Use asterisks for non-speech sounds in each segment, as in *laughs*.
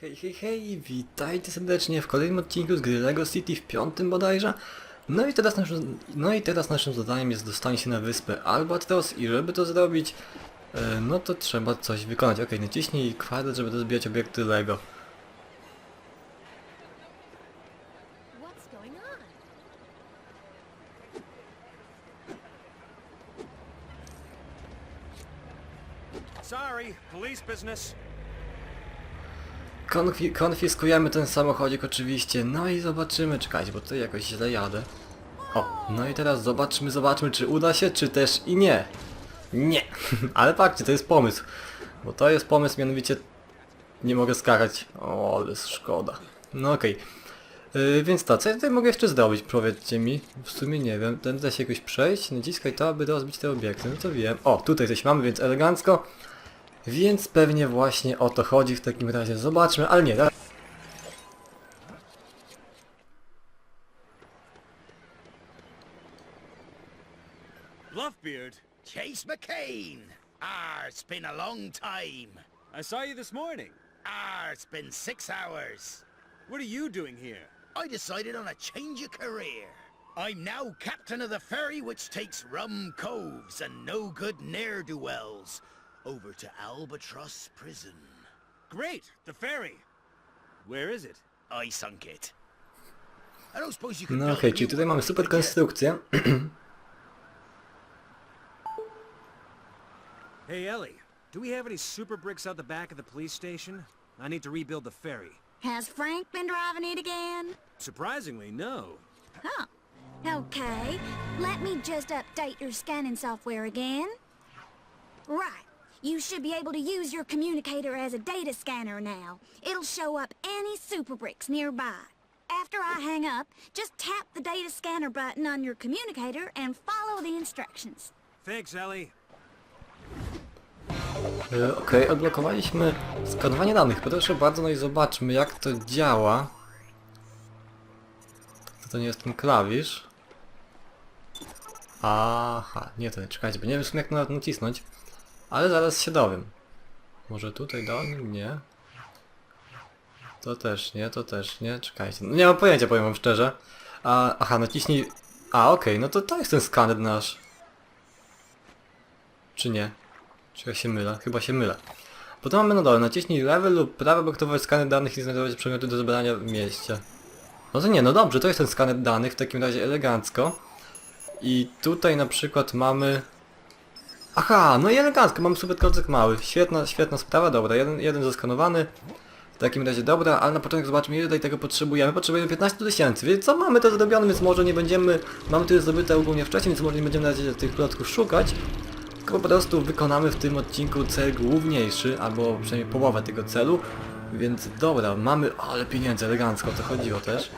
Hej, hej, hej, witajcie serdecznie w kolejnym odcinku z gry LEGO City w piątym bodajże. No i teraz naszym, no i teraz naszym zadaniem jest dostanie się na wyspę Albatros i żeby to zrobić, e, no to trzeba coś wykonać. Okej, naciśnij kwadrat, żeby rozbijać obiekty LEGO. Sorry, police business. Konfi konfiskujemy ten samochodzik oczywiście, no i zobaczymy, czekajcie, bo tutaj jakoś źle jadę. O, no i teraz zobaczmy, zobaczmy, czy uda się, czy też i nie. Nie, *laughs* ale patrzcie, to jest pomysł. Bo to jest pomysł, mianowicie nie mogę skakać. O, ale szkoda. No okej. Yy, więc to, co ja tutaj mogę jeszcze zrobić, powiedzcie mi? W sumie nie wiem, ten da się jakoś przejść, naciskaj to, aby rozbić te obiekty, no to wiem. O, tutaj coś mamy, więc elegancko. Więc pewnie właśnie o to chodzi w takim razie. Zobaczmy, ale nie, da- Bluffbeard, Chase McCain! Ah, it's been a long time. I saw you this morning. Ah, it's been six hours. What are you doing here? I decided on a change of career. I'm now captain of the ferry which takes rum coves and no good ne'er-do-wells over to Albatross Prison. Great, the ferry. Where is it? I sunk it. I don't suppose you can No build okej, a czyli new tutaj mamy super it, yeah. konstrukcję. *clears throat* Hey, Ellie, do we have any super bricks out the back of the police station? I need to rebuild the ferry. Has Frank been driving it again? Surprisingly, no. Huh. Okay, let me just update your scanning software again. Right. You should be able to use your communicator as a data scanner now. It'll show up any super bricks nearby. After I hang up, just tap the data scanner button on your communicator and follow the instructions. Thanks, Ellie. E, Okej, odblokowaliśmy skanowanie danych. Proszę bardzo, no i zobaczmy jak to działa. To, to nie jest ten klawisz. Aha, nie to, czekajcie, bo nie wiem w sumie jak nawet nacisnąć. Ale zaraz się dowiem. Może tutaj dolny? Nie. To też nie, to też nie, czekajcie. No nie mam pojęcia, powiem wam szczerze. A, aha, naciśnij... A, okej, no to to jest ten skaner nasz. Czy nie? Czy ja się mylę? Chyba się mylę. Potem mamy na dole, naciśnij level lub prawy, by aktywować skaner danych i znajdować przedmioty do zebrania w mieście. No to nie, no dobrze, to jest ten skaner danych, w takim razie elegancko. I tutaj na przykład mamy... Aha, no i elegancko, mamy super klocek mały. Świetna, świetna sprawa, dobra, jeden, jeden zeskanowany. W takim razie dobra, ale na początek zobaczmy ile tutaj tego potrzebujemy. Potrzebujemy 15 tysięcy, więc co mamy to zrobione, więc może nie będziemy... Mamy to już zdobyte ogólnie wcześniej, więc może nie będziemy na razie tych klocków szukać. Tylko po prostu wykonamy w tym odcinku cel główniejszy, albo przynajmniej połowę tego celu. Więc dobra, mamy... Ale pieniędzy, elegancko, to chodziło też.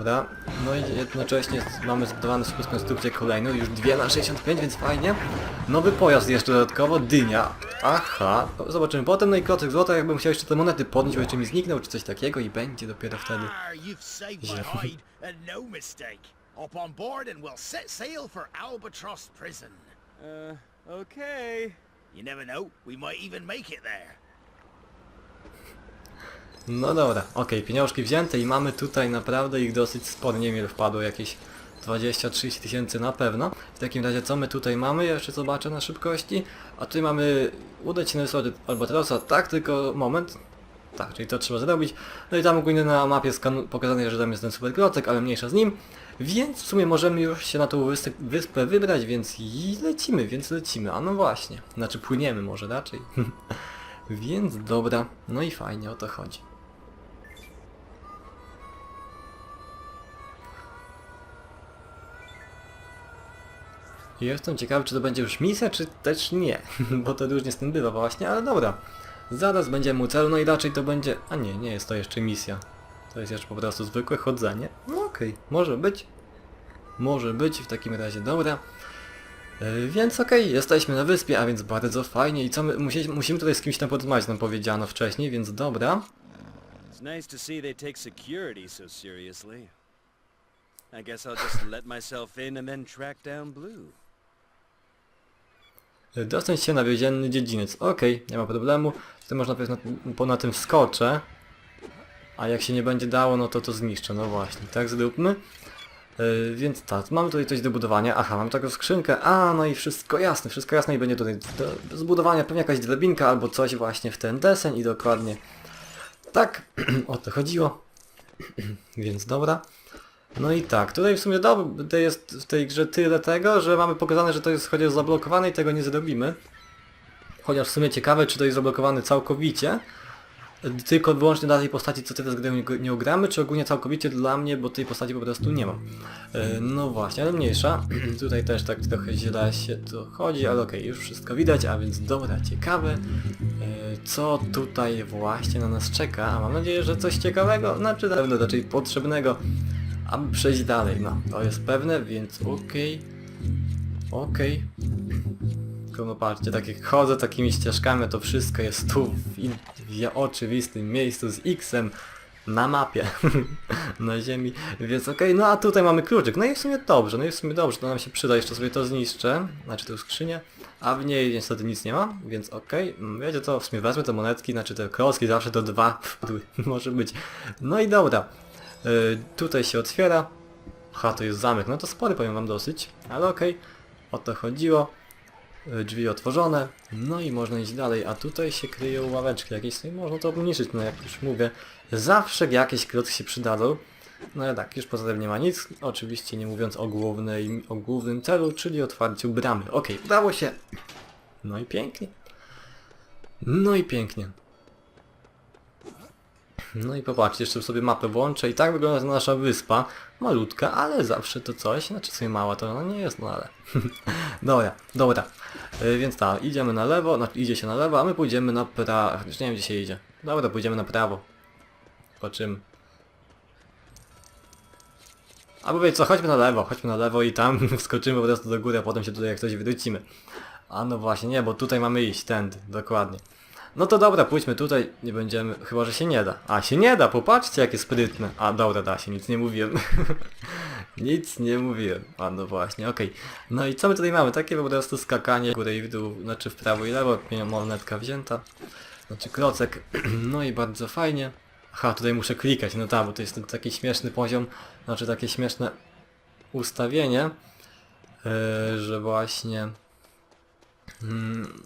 Dobra, no i jednocześnie mamy zbudowaną super konstrukcję kolejną, już dwie na 65, więc fajnie. Nowy pojazd jeszcze dodatkowo, dynia. Aha, zobaczymy potem, no i klocek złota, jakbym chciał jeszcze te monety podnieść, bo jeszcze mi zniknął, czy coś takiego i będzie dopiero wtedy. And no mistake. Up on board and we'll set sail for Albatross Prison. Uh, okay. You never know, we might even make it there. No dobra, okej, pieniążki wzięte i mamy tutaj naprawdę ich dosyć sporo, nie wiem wpadło, jakieś 20-30 tysięcy na pewno. W takim razie co my tutaj mamy? Ja jeszcze zobaczę na szybkości. A tutaj mamy udać się na wyspę Albatrosa, tak, tylko moment. Tak, czyli to trzeba zrobić. No i tam ogólnie na mapie skan- pokazane, że tam jest ten super klocek, ale mniejsza z nim. Więc w sumie możemy już się na tą wyspę, wyspę wybrać, więc i lecimy, więc lecimy. A no właśnie, znaczy płyniemy może raczej. *laughs* więc dobra, no i fajnie o to chodzi. Jestem ciekawy, czy to będzie już misja, czy też nie, *laughs* bo to różnie z tym bywa właśnie, ale dobra. Zaraz będziemy u celu, no i raczej to będzie... A nie, nie jest to jeszcze misja. To jest jeszcze po prostu zwykłe chodzenie. No okej, może być. Może być, w takim razie dobra. Yy, więc okej, jesteśmy na wyspie, a więc bardzo fajnie. I co my... Musi, musimy tutaj z kimś tam porozmawiać, nam powiedziano wcześniej, więc dobra. *laughs* Blue. Dostać się na więzienny dziedziniec. Okej, nie ma problemu. To można powiedzieć, na, po na tym skoczę. A jak się nie będzie dało, no to to zniszczę. No właśnie, tak zróbmy. Yy, więc tak, mamy tutaj coś do budowania. Aha, mam taką skrzynkę. A, no i wszystko jasne, wszystko jasne i będzie tutaj do zbudowania pewnie jakaś drabinka albo coś właśnie w ten deseń i dokładnie tak *clears throat* o to chodziło. *clears throat* więc dobra. No i tak, tutaj w sumie dobre jest w tej grze tyle tego, że mamy pokazane, że to jest chociaż zablokowane i tego nie zrobimy. Chociaż w sumie ciekawe, czy to jest zablokowane całkowicie. Tylko wyłącznie dla tej postaci, co teraz grę nie- ugramy, czy ogólnie całkowicie dla mnie, bo tej postaci po prostu nie mam. E, No właśnie, ale mniejsza. *clears throat* Tutaj też tak trochę źle się to chodzi, ale okej, już wszystko widać, a więc dobra, ciekawe. E, Co tutaj właśnie na nas czeka, a mam nadzieję, że coś ciekawego, znaczy na pewno raczej potrzebnego, aby przejść dalej. No, to jest pewne, więc okej. Okej. Tylko no patrzcie, tak jak chodzę takimi ścieżkami, to wszystko jest tu w, w oczywistym miejscu z X-em na mapie *laughs* na ziemi, więc okej, no a tutaj mamy kluczyk, no i w sumie dobrze, no i w sumie dobrze, to nam się przyda, jeszcze sobie to zniszczę, znaczy tę skrzynię, a w niej niestety nic nie ma, więc okej, okay. wiecie to, w sumie wezmę te monetki, znaczy te klocki, zawsze to dwa *laughs* może być, no i dobra, tutaj się otwiera, ha, to jest zamek, no to spory powiem wam dosyć, ale okej, o to chodziło, Y, drzwi otworzone, no i można iść dalej, a tutaj się kryją ławeczki jakieś, no i można to obniżyć, no jak już mówię, zawsze jakieś klocki się przydadzą, no ale tak, już poza tym nie ma nic, oczywiście nie mówiąc o, głównej, o głównym celu, czyli otwarciu bramy. Okej, udało się, no i pięknie, no i pięknie. No i popatrzcie, jeszcze sobie mapę włączę i tak wygląda nasza wyspa. Malutka, ale zawsze to coś. Znaczy sobie mała to ona nie jest, no ale... *laughs* dobra, dobra. Y, więc tak, idziemy na lewo, znaczy idzie się na lewo, a my pójdziemy na prawo. Już nie wiem gdzie się idzie. Dobra, pójdziemy na prawo. Zobaczymy. Albo wiecie co, chodźmy na lewo, chodźmy na lewo i tam *laughs* wskoczymy po prostu do góry, a potem się tutaj jak coś wrócimy. A no właśnie, nie, bo tutaj mamy iść, tędy, dokładnie. No to dobra, pójdźmy tutaj, nie będziemy, chyba że się nie da. A, się nie da, popatrzcie jakie sprytne. A, dobra, da się, nic nie mówiłem. *laughs* nic nie mówiłem. A, no właśnie, okej. No i co my tutaj mamy? Takie po prostu skakanie w górę i w dół, znaczy w prawo i lewo, monetka wzięta. Znaczy klocek, *clears throat* no i bardzo fajnie. Aha, tutaj muszę klikać, no tak, bo to jest taki śmieszny poziom, znaczy takie śmieszne ustawienie, yy, że właśnie... Mm,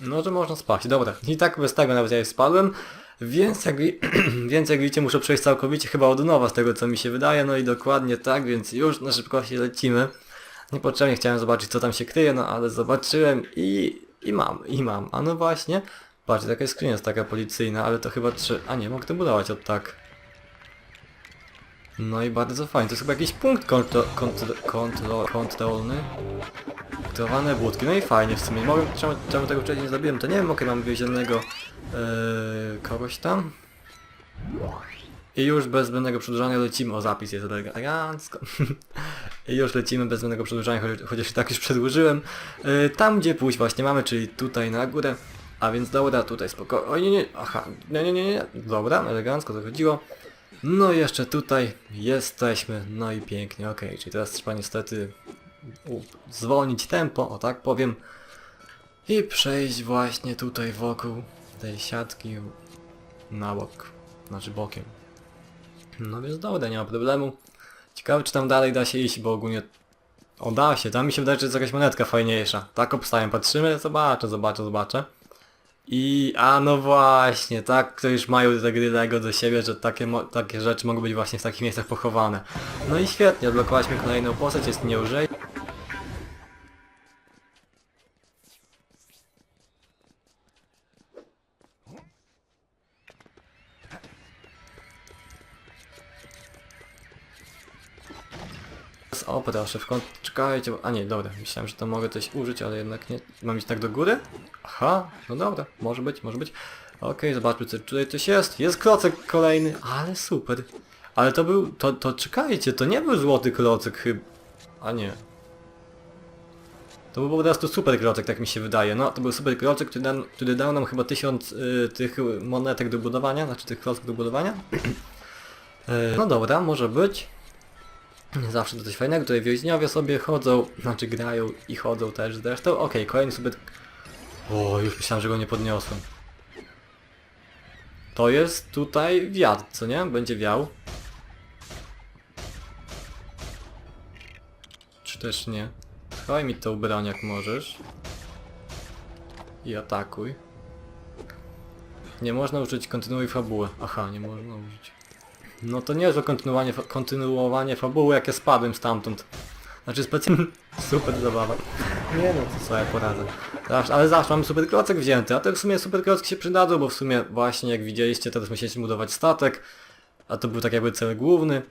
no, że można spać. Dobra, i tak bez tego nawet ja już spadłem. Więc jak, wi- *clears throat* więc jak widzicie muszę przejść całkowicie chyba od nowa z tego co mi się wydaje. No i dokładnie tak, więc już na szybkości lecimy. Niepotrzebnie chciałem zobaczyć co tam się kryje, no ale zobaczyłem i, i mam, i mam. A no właśnie, patrzcie, taka skrzynia jest taka policyjna, ale to chyba trzy... A nie, mogę to budować od tak. No i bardzo fajnie, to jest chyba jakiś punkt kontro, kontro, kontro, kontrolny. Aktywowane budki, no i fajnie w sumie. Mogę, czemu, czemu tego wcześniej nie to nie wiem, okej, mam więziennego yy, kogoś tam. I już bez zbędnego przedłużania lecimy, o zapis jest elegancko. *laughs* I już lecimy bez zbędnego przedłużania, chociaż i tak już przedłużyłem. Yy, tam gdzie pójść właśnie mamy, czyli tutaj na górę. A więc dobra, tutaj spoko... O nie, nie, aha, nie, nie, nie, nie, dobra, elegancko to chodziło. No i jeszcze tutaj jesteśmy, no i pięknie, okej, czyli teraz trzeba niestety zwolnić tempo, o tak powiem, i przejść właśnie tutaj wokół tej siatki na bok, znaczy bokiem. No więc dobra, nie ma problemu. Ciekawe czy tam dalej da się iść, bo ogólnie... O da się, tam mi się wydaje, że jest jakaś monetka fajniejsza. Tak obstawiam, patrzymy, zobaczę, zobaczę, zobaczę. I, a no właśnie, tak, to już mają te gry Lego do siebie, że takie, takie rzeczy mogą być właśnie w takich miejscach pochowane. No i świetnie, odblokowaliśmy kolejną postać, jest nieużej. Proszę, w kąt... Czekajcie. A nie, dobra, myślałem, że to mogę coś użyć, ale jednak nie. Mam iść tak do góry? Aha, no dobra, może być, może być. Okej, zobaczmy, co tutaj coś jest. Jest klocek kolejny, ale super. Ale to był... To, to czekajcie, to nie był złoty klocek chyba... A nie. To był po prostu super klocek, tak mi się wydaje. No, to był super klocek, który, dan, który dał nam chyba tysiąc y, tych monetek do budowania, znaczy tych klocków do budowania. Y, *clears throat* no dobra, może być. Zawsze to coś fajnego, tutaj więźniowie sobie chodzą, znaczy grają i chodzą też zresztą. Okej, kolejny sobie... O, już myślałem, że go nie podniosłem. To jest tutaj wiatr, co nie? Będzie wiał. Czy też nie? Schowaj mi tą broń jak możesz. I atakuj. Nie można użyć kontynuuj fabułę. Aha, nie można użyć. No to niezłe kontynuowanie, fa kontynuowanie fabuły, jak ja spadłem stamtąd. Znaczy specjalnie... *laughs* Super zabawa. Nie no, to co ja poradzę. Zawsze, ale zawsze mamy super klocek wzięty, a te w sumie super klocki się przydadzą, bo w sumie właśnie jak widzieliście, teraz musieliśmy budować statek, a to był tak jakby cel główny,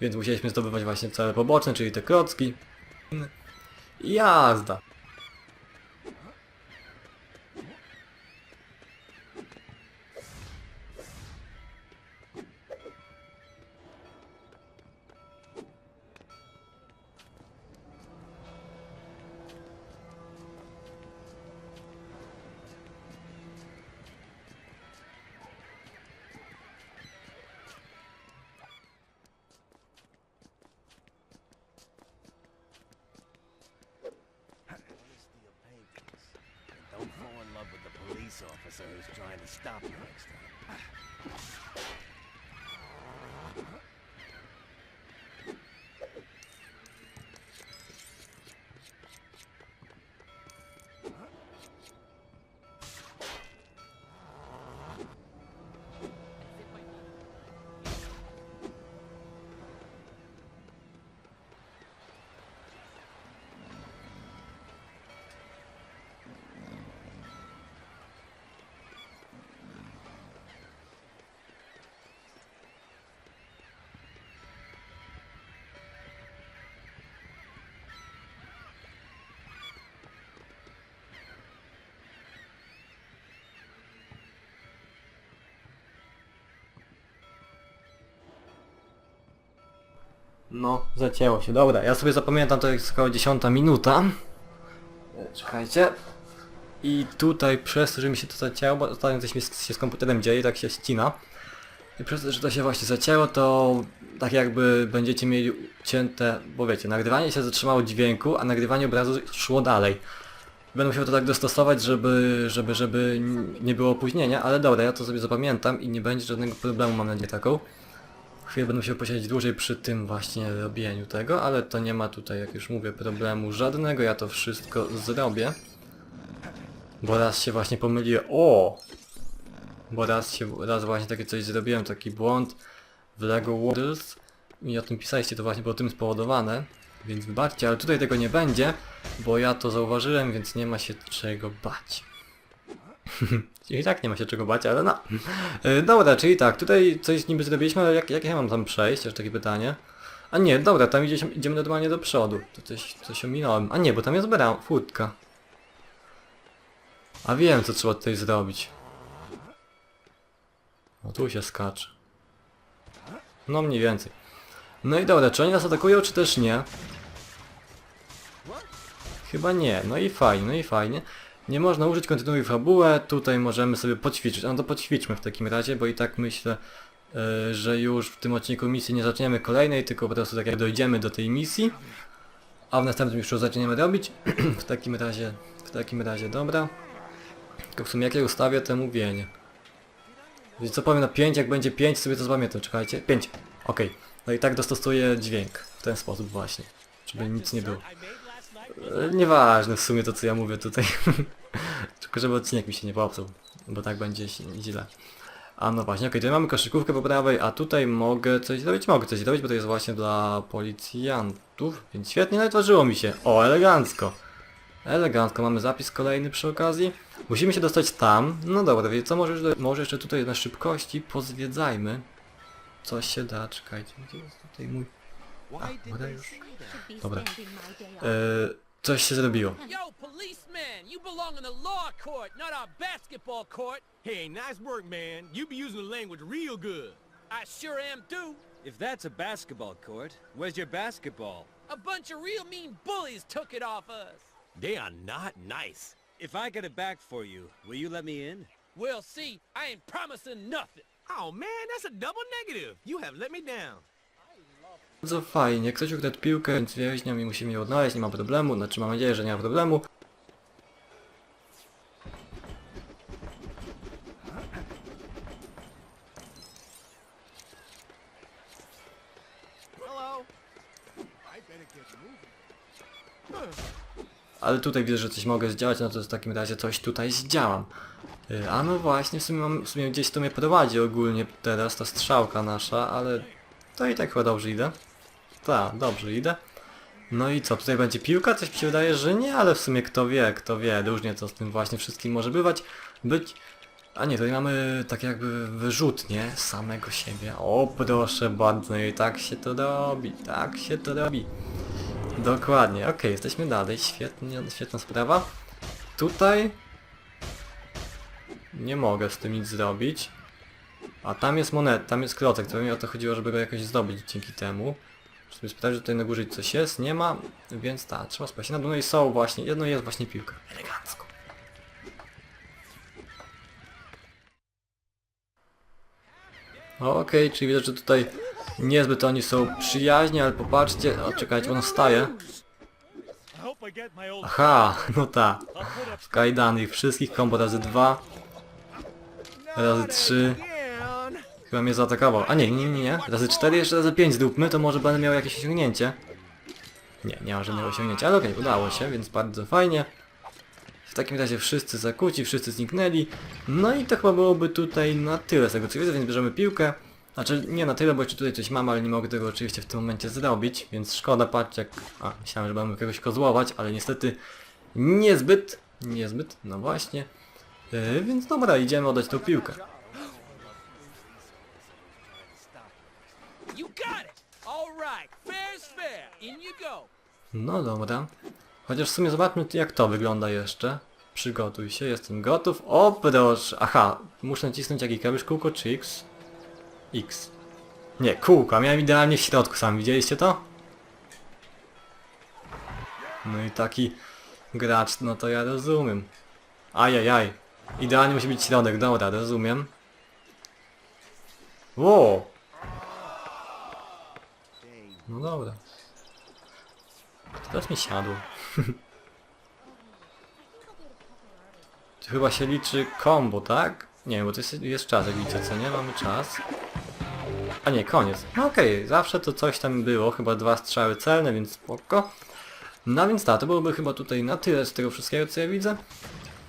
więc musieliśmy zdobywać właśnie cele poboczne, czyli te klocki. I Jazda. Don't fall in love with the police officer who's trying to stop you next time. No, zacięło się. Dobra, ja sobie zapamiętam, to jest około 10 minuta. E, Czekajcie. I tutaj przez to, że mi się to zacięło, bo ostatnio coś mi się z komputerem dzieje, tak się ścina. I przez to, że to się właśnie zacięło, to tak jakby będziecie mieli cięte, bo wiecie, nagrywanie się zatrzymało dźwięku, a nagrywanie obrazu szło dalej. Będę musiał to tak dostosować, żeby, żeby, żeby nie było opóźnienia, ale dobra, ja to sobie zapamiętam i nie będzie żadnego problemu, mam nadzieję taką. Chwilę będę musiał posiedzieć dłużej przy tym właśnie robieniu tego, ale to nie ma tutaj, jak już mówię, problemu żadnego, ja to wszystko zrobię. Bo raz się właśnie pomyliłem, o! Bo raz się, raz właśnie takie coś zrobiłem, taki błąd w LEGO Wonders i o tym pisaliście, to właśnie było tym spowodowane, więc wybaczcie, ale tutaj tego nie będzie, bo ja to zauważyłem, więc nie ma się czego bać. I tak nie ma się czego bać, ale no. E, Dobra, czyli tak, tutaj coś niby zrobiliśmy, ale jak, jak ja mam tam przejść? Aż takie pytanie. A nie, dobra, tam idzie, idziemy normalnie do przodu. To coś, coś ominąłem. A nie, bo tam jest bram, furtka. A wiem, co trzeba tutaj zrobić. O, tu się skacze. No mniej więcej. No i dobra, czy oni nas atakują, czy też nie? Chyba nie, no i fajnie, no i fajnie. Nie można użyć kontynuuj fabułę, tutaj możemy sobie poćwiczyć. No to poćwiczmy w takim razie, bo i tak myślę, yy, że już w tym odcinku misji nie zaczniemy kolejnej, tylko po prostu tak jak dojdziemy do tej misji, a w następnym już zaczniemy robić. *clears throat* w takim razie, w takim razie, dobra. Tylko w sumie jak ja ustawię te mówienie. Wiecie co powiem na 5, jak będzie 5 sobie to zapamiętam, czekajcie. 5, okej. No i tak dostosuję dźwięk, w ten sposób właśnie, żeby nic nie było. E, Nieważne w sumie to co ja mówię tutaj. *laughs* Tylko żeby odcinek mi się nie popsuł, bo tak będzie źle. A no właśnie, okej, tutaj mamy koszykówkę po prawej, a tutaj mogę coś zrobić? Mogę coś zrobić, bo to jest właśnie dla policjantów, więc świetnie, no i tworzyło mi się. O, elegancko. Elegancko, mamy zapis kolejny przy okazji. Musimy się dostać tam. No dobra, wiecie co, może, może jeszcze tutaj na szybkości pozwiedzajmy. Co się da, czekajcie, gdzie jest tutaj mój... A, już. Dobra. E, coś się zrobiło. Yo, policeman, you belong in the law court, not our basketball court. Hey, nice work, man. You be using the language real good. I sure am too. If that's a basketball court, where's your basketball? A bunch of real mean bullies took it off us. They are not nice. If I get it back for you, will you let me in? We'll see. I ain't promising nothing. Oh man, that's a double negative. You have let me down. Bardzo fajnie, ktoś ukradł piłkę, więc więźniom i musimy ją odnaleźć, nie ma problemu, znaczy mam nadzieję, że nie ma problemu. Ale tutaj widzę, że coś mogę zdziałać, no to w takim razie coś tutaj zdziałam. Y, A no właśnie, w sumie, mam, w sumie gdzieś to mnie prowadzi ogólnie teraz ta strzałka nasza, ale to i tak chyba dobrze idę. Tak, dobrze idę. No i co, tutaj będzie piłka? Coś mi się wydaje, że nie, ale w sumie kto wie, kto wie, różnie to z tym właśnie wszystkim może bywać. Być... A nie, tutaj mamy tak jakby wyrzutnie samego siebie. O proszę bardzo, i tak się to robi, tak się to robi. Dokładnie, okej, jesteśmy dalej, świetnie, świetna sprawa. Tutaj... Nie mogę z tym nic zrobić. A tam jest monet, tam jest klocek, to mi o to chodziło, żeby go jakoś zdobyć dzięki temu. Muszę sobie sprawdzić, że tutaj na górze coś jest, nie ma, więc tak, trzeba spać. Na dole są właśnie, jedno jest właśnie piłka. Elegancko. Okej, czyli widać, że tutaj niezbyt oni są przyjaźni, ale popatrzcie, o czekajcie, ono staje. I I. Aha, no ta. Up... Kajdanych wszystkich, kombo razy dwa, razy trzy. Chyba mnie zaatakował. A nie, nie, nie, nie. Razy 4, jeszcze razy 5 zróbmy, to może będę miał jakieś osiągnięcie. Nie, nie ma żadnego osiągnięcia, ale okej, udało się, więc bardzo fajnie. W takim razie wszyscy zakuci, wszyscy zniknęli. No i to chyba byłoby tutaj na tyle z tego co widzę, więc bierzemy piłkę. Znaczy nie na tyle, bo jeszcze tutaj coś mam, ale nie mogę tego oczywiście w tym momencie zrobić, więc szkoda, patrzcie jak... A, myślałem, że będę kogoś kozłować, ale niestety niezbyt, niezbyt, no właśnie. Yy, więc dobra, idziemy oddać tą piłkę. You got it! All right, fair's fair. In you go. No dobra. Chociaż w sumie zobaczmy jak to wygląda jeszcze. Przygotuj się, jestem gotów. O proszę. Aha, muszę nacisnąć jaki klawisz kółko czy X? X. Nie, kółko, miałem idealnie w środku sam, widzieliście to? No i taki gracz, no to ja rozumiem. Ajajaj. Idealnie musi być środek, dobra, rozumiem. Wow. No dobra. Teraz mi siadło. To chyba się liczy combo, tak? Nie, bo to jest, jest czas, jak widzicie, co nie? Mamy czas. A nie, koniec. No okej, zawsze to coś tam było, chyba dwa strzały celne, więc spoko. No więc tak, to byłoby chyba tutaj na tyle z tego wszystkiego, co ja widzę.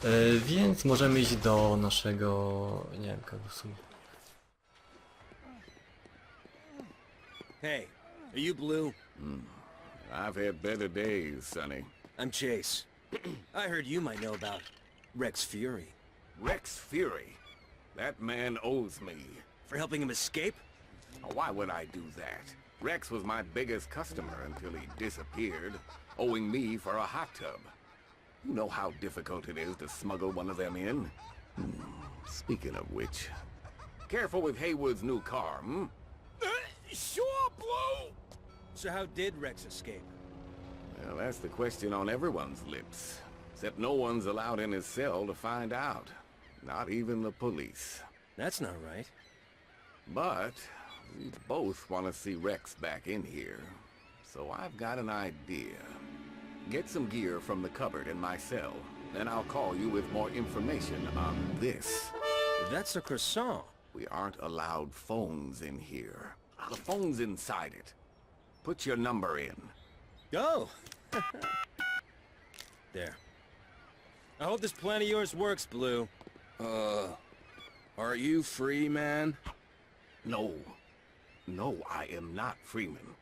Yy, więc możemy iść do naszego... nie wiem, kogo w sumie. Hey, are you Blue? I've had better days, Sonny. I'm Chase. *clears throat* I heard you might know about Rex Fury. Rex Fury. That man owes me. For helping him escape? Why would I do that? Rex was my biggest customer until he disappeared, owing me for a hot tub. You know how difficult it is to smuggle one of them in? Hmm, Speaking of which, careful with Haywood's new car, hmm? Sure, Blue! So how did Rex escape? Well, that's the question on everyone's lips. Except no one's allowed in his cell to find out. Not even the police. That's not right. But we both want to see Rex back in here. So I've got an idea. Get some gear from the cupboard in my cell. Then I'll call you with more information on this. That's a croissant. We aren't allowed phones in here. The phone's inside it. Put your number in. Oh! *laughs* there. I hope this plan of yours works, Blue. Uh, are you free, man? No. No, I am not Freeman.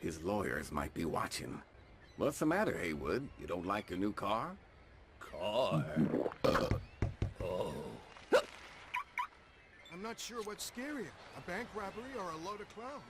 His lawyers might be watching. What's the matter, Haywood? You don't like your new car? Car? Oh. I'm not sure what's scarier, a bank robbery or a load of clowns.